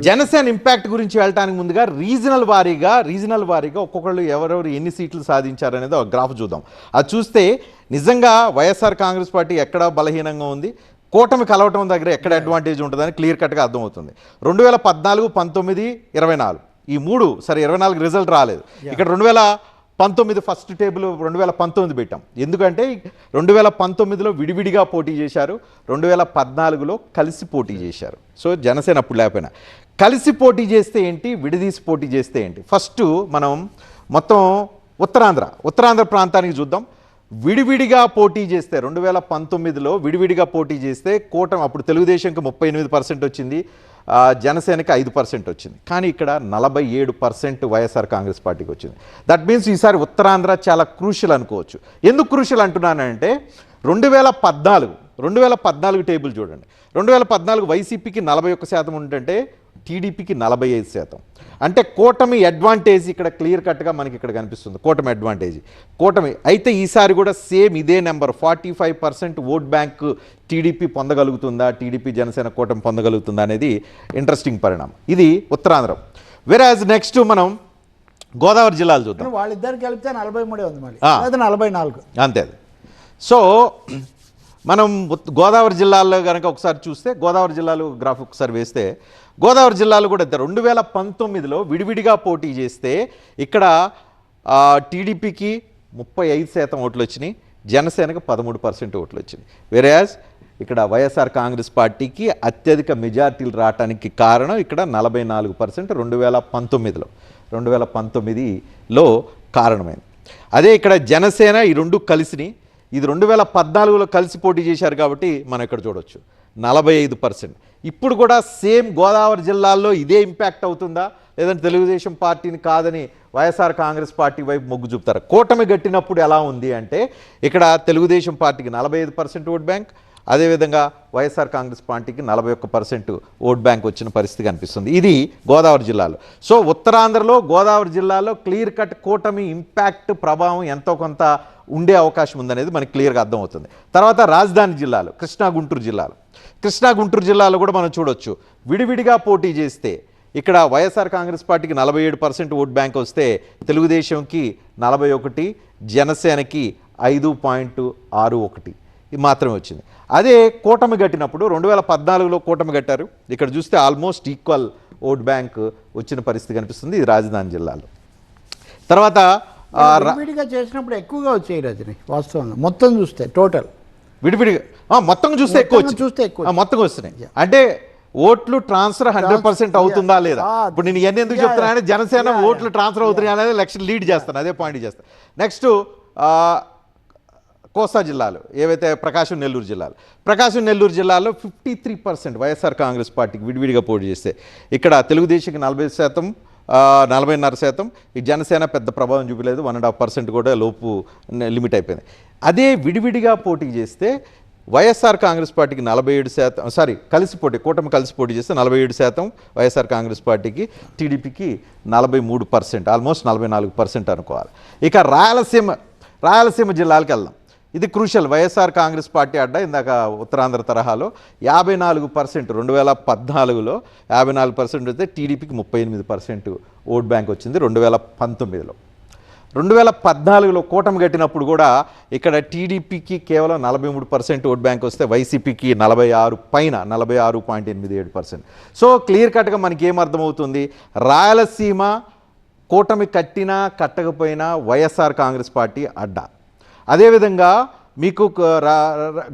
Janasena impact గురించి వెళ్ళటానికి ముందుగా రీజనల్ వారీగా రీజనల్ వారీగా ఒక్కొక్కళ్ళు ఎవరెవరు ఎన్ని సీట్లు సాధించారనేది ఒక గ్రాఫ్ చూద్దాం. అది చూస్తే నిజంగా వైఎస్ఆర్ కాంగ్రెస్ పార్టీ ఎక్కడ బలహీనంగా ఉంది. కూటమి కలవటం దగ్గర ఎక్కడ అడ్వాంటేజ్ ఉంటుందని క్లియర్ కట్గా అర్థమవుతుంది. రెండు వేల పద్నాలుగు పంతొమ్మిది ఇరవై నాలుగు. ఈ మూడు సరే ఇరవై నాలుగు రిజల్ట్ రాలేదు. ఇక్కడ రెండు వేల పంతొమ్మిది ఫస్ట్ టేబుల్ రెండు వేల పంతొమ్మిది పెట్టాం. ఎందుకంటే రెండు వేల పంతొమ్మిదిలో విడివిడిగా పోటీ చేశారు. రెండు వేల పద్నాలుగులో కలిసి పోటీ చేశారు. సో జనసేన అప్పుడు లేకపోయినా. కలిసి పోటీ చేస్తే ఏంటి? విడిదీసి పోటీ చేస్తే ఏంటి? ఫస్ట్ మనం మొత్తం ఉత్తరాంధ్ర ఉత్తరాంధ్ర ప్రాంతానికి చూద్దాం. విడివిడిగా పోటీ చేస్తే రెండు వేల పంతొమ్మిదిలో విడివిడిగా పోటీ చేస్తే కూటమి అప్పుడు తెలుగుదేశంకి ముప్పై ఎనిమిది పర్సెంట్ వచ్చింది జనసేనకి ఐదు పర్సెంట్ వచ్చింది. కానీ ఇక్కడ నలభై ఏడు పర్సెంట్ వైఎస్ఆర్ కాంగ్రెస్ పార్టీకి వచ్చింది. దట్ మీన్స్ ఈసారి ఉత్తరాంధ్ర చాలా క్రూషియల్ అనుకోవచ్చు. ఎందుకు క్రూషియల్ అంటున్నానంటే రెండు వేల పద్నాలుగు రెండు వేల పద్నాలుగు టేబుల్ చూడండి. రెండు వేల పద్నాలుగు వైసీపీకి నలభై ఒక్క శాతం ఉంటుంటే టీడీపీకి నలభై ఐదు శాతం. అంటే కూటమి అడ్వాంటేజ్ ఇక్కడ క్లియర్ కట్గా మనకి ఇక్కడ కనిపిస్తుంది. కూటమి అడ్వాంటేజ్. కూటమి అయితే ఈసారి కూడా సేమ్ ఇదే number. Forty five percent vote bank TDP పొందగలుగుతుందా? TDP Janasena కూటమి పొందగలుగుతుందా అనేది ఇంట్రెస్టింగ్ పరిణామం. ఇది ఉత్తరాంధ్రం. వెరాజ్ నెక్స్ట్ మనం గోదావరి జిల్లాలు చూద్దాం. వాళ్ళిద్దరు కలిపితే నలభై మూడే ఉంది మళ్ళీ. నలభై నాలుగు. అంతే అది. సో మనం గోదావరి జిల్లాలో కనుక ఒకసారి చూస్తే గోదావరి జిల్లాలో గ్రాఫ్ ఒకసారి వేస్తే గోదావరి జిల్లాలో కూడా రెండు వేల పంతొమ్మిదిలో విడివిడిగా పోటీ చేస్తే ఇక్కడ టీడీపీకి ముప్పై ఐదు శాతం ఓట్లు వచ్చినాయి జనసేనకు పదమూడు పర్సెంట్ ఓట్లు వచ్చినాయి. వెరాజ్ ఇక్కడ వైఎస్ఆర్ కాంగ్రెస్ పార్టీకి అత్యధిక మెజార్టీలు రావడానికి కారణం ఇక్కడ నలభై నాలుగు పర్సెంట్ రెండు వేల పంతొమ్మిదిలో. రెండు వేల పంతొమ్మిదిలో కారణమైంది. అదే ఇక్కడ జనసేన ఈ రెండు కలిసినాయి. ఇది రెండు వేల పద్నాలుగులో కలిసి పోటీ చేశారు కాబట్టి మనం ఇక్కడ చూడొచ్చు. నలభై ఐదు పర్సెంట్. ఇప్పుడు కూడా సేమ్ గోదావరి జిల్లాల్లో ఇదే ఇంపాక్ట్ అవుతుందా? లేదంటే తెలుగుదేశం పార్టీని కాదని వైఎస్ఆర్ కాంగ్రెస్ పార్టీ వైపు మొగ్గు చూపుతారు? కూటమి గట్టినప్పుడు ఎలా ఉంది అంటే ఇక్కడ తెలుగుదేశం పార్టీకి నలభై ఐదు పర్సెంట్ ఓట్ బ్యాంక్ అదేవిధంగా వైఎస్ఆర్ కాంగ్రెస్ పార్టీకి నలభై ఒక్క పర్సెంట్ ఓట్ బ్యాంక్ వచ్చిన పరిస్థితి కనిపిస్తుంది. ఇది గోదావరి జిల్లాలో. సో ఉత్తరాంధ్రలో గోదావరి జిల్లాలో క్లియర్ కట్ కూటమి ఇంపాక్ట్ ప్రభావం ఎంతో కొంత ఉండే అవకాశం ఉందనేది మనకి క్లియర్గా అర్థమవుతుంది. తర్వాత రాజధాని జిల్లాలు కృష్ణా గుంటూరు జిల్లాలు. కృష్ణా గుంటూరు జిల్లాలో కూడా మనం చూడొచ్చు. విడివిడిగా పోటీ చేస్తే ఇక్కడ వైఎస్ఆర్ కాంగ్రెస్ పార్టీకి నలభై ఏడు పర్సెంట్ ఓట్ బ్యాంక్ వస్తే తెలుగుదేశంకి నలభై ఒకటి జనసేనకి ఐదు పాయింట్ ఆరు ఒకటి. ఇది మాత్రమే వచ్చింది. అదే కూటమి కట్టినప్పుడు రెండు వేల పద్నాలుగులో కూటమి కట్టారు. ఇక్కడ చూస్తే ఆల్మోస్ట్ ఈక్వల్ ఓట్ బ్యాంక్ వచ్చిన పరిస్థితి కనిపిస్తుంది. ఇది రాజధాని జిల్లాలో. తర్వాత ఆ, రా- విడిగా చేసినప్పుడు ఎక్కువగా వచ్చాయి రజని వాస్తవంగా. మొత్తం చూస్తే టోటల్. విడివిడిగా మొత్తం చూస్తే ఎక్కువ. చూస్తే ఎక్కువ ఆ, మొత్తంగా వస్తున్నాయి. అంటే ఓట్లు ట్రాన్స్ఫర్ హండ్రెడ్ పర్సెంట్ అవుతుందా లేదా? ఆ, ఇప్పుడు నేను ఇవన్నీ ఎందుకు యా, చెప్తున్నా అంటే జనసేన. ఓట్లు ట్రాన్స్ఫర్ అవుతున్నాయి అనేది లక్ష్యం లీడ్ చేస్తాను అదే పాయింట్ చేస్తాను. నెక్స్ట్ కోస్తా జిల్లాలు ఏవైతే ప్రకాశం నెల్లూరు జిల్లాలు. ప్రకాశం నెల్లూరు జిల్లాలో fifty three percent YSR Congress పార్టీకి విడివిడిగా పోటీ చేస్తే ఇక్కడ తెలుగుదేశంకి నలభై శాతం నలభైన్నర శాతం. ఈ జనసేన పెద్ద ప్రభావం చూపలేదు. వన్ అండ్ హాఫ్ పర్సెంట్ కూడా లోపు లిమిట్ అయిపోయింది. అదే విడివిడిగా పోటీ చేస్తే వైఎస్ఆర్ కాంగ్రెస్ పార్టీకి నలభై ఏడు శాతం సారీ కలిసి పోటీ కూటమి కలిసి పోటీ చేస్తే నలభై ఏడు శాతం వైఎస్ఆర్ కాంగ్రెస్ పార్టీకి టీడీపీకి నలభై మూడు పర్సెంట్ ఆల్మోస్ట్ నలభై నాలుగు పర్సెంట్ అనుకోవాలి. ఇక రాయలసీమ రాయలసీమ జిల్లాలకు వెళ్దాం. ఇది క్రూషల్ వైఎస్ఆర్ కాంగ్రెస్ పార్టీ అడ్డా ఇందాక ఉత్తరాంధ్ర తరహాలో యాభై నాలుగు పర్సెంట్ రెండు వేల పద్నాలుగులో యాభై నాలుగు పర్సెంట్ వస్తే టీడీపీకి ముప్పై ఎనిమిది పర్సెంట్ ఓట్ బ్యాంక్ వచ్చింది రెండు వేల పంతొమ్మిదిలో. రెండు వేల పద్నాలుగులో కూటమి కట్టినప్పుడు కూడా ఇక్కడ టీడీపీకి కేవలం నలభై మూడు పర్సెంట్ ఓట్ బ్యాంక్ వస్తే వైసీపీకి నలభై ఆరు పైన నలభై ఆరు పాయింట్ ఎనిమిది ఏడు పర్సెంట్. సో క్లియర్ కట్గా మనకి ఏమర్థమవుతుంది రాయలసీమ కూటమి కట్టినా కట్టకపోయినా వైఎస్ఆర్ కాంగ్రెస్ పార్టీ అడ్డా. అదేవిధంగా మీకు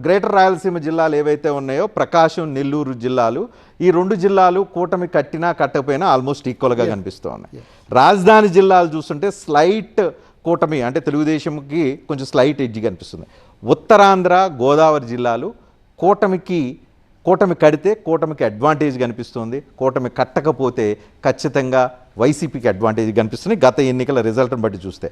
గ్రేటర్ రాయలసీమ జిల్లాలు ఏవైతే ఉన్నాయో ప్రకాశం నెల్లూరు జిల్లాలు ఈ రెండు జిల్లాలు కూటమి కట్టినా కట్టకపోయినా ఆల్మోస్ట్ ఈక్వల్గా కనిపిస్తూ ఉన్నాయి. రాజధాని జిల్లాలు చూస్తుంటే స్లైట్ కూటమి అంటే తెలుగుదేశంకి కొంచెం స్లైట్ ఎడ్జి కనిపిస్తుంది. ఉత్తరాంధ్ర గోదావరి జిల్లాలు కూటమికి కూటమి కడితే కూటమికి అడ్వాంటేజ్ కనిపిస్తుంది. కూటమి కట్టకపోతే ఖచ్చితంగా వైసీపీకి అడ్వాంటేజ్ కనిపిస్తుంది గత ఎన్నికల రిజల్ట్ని బట్టి చూస్తే.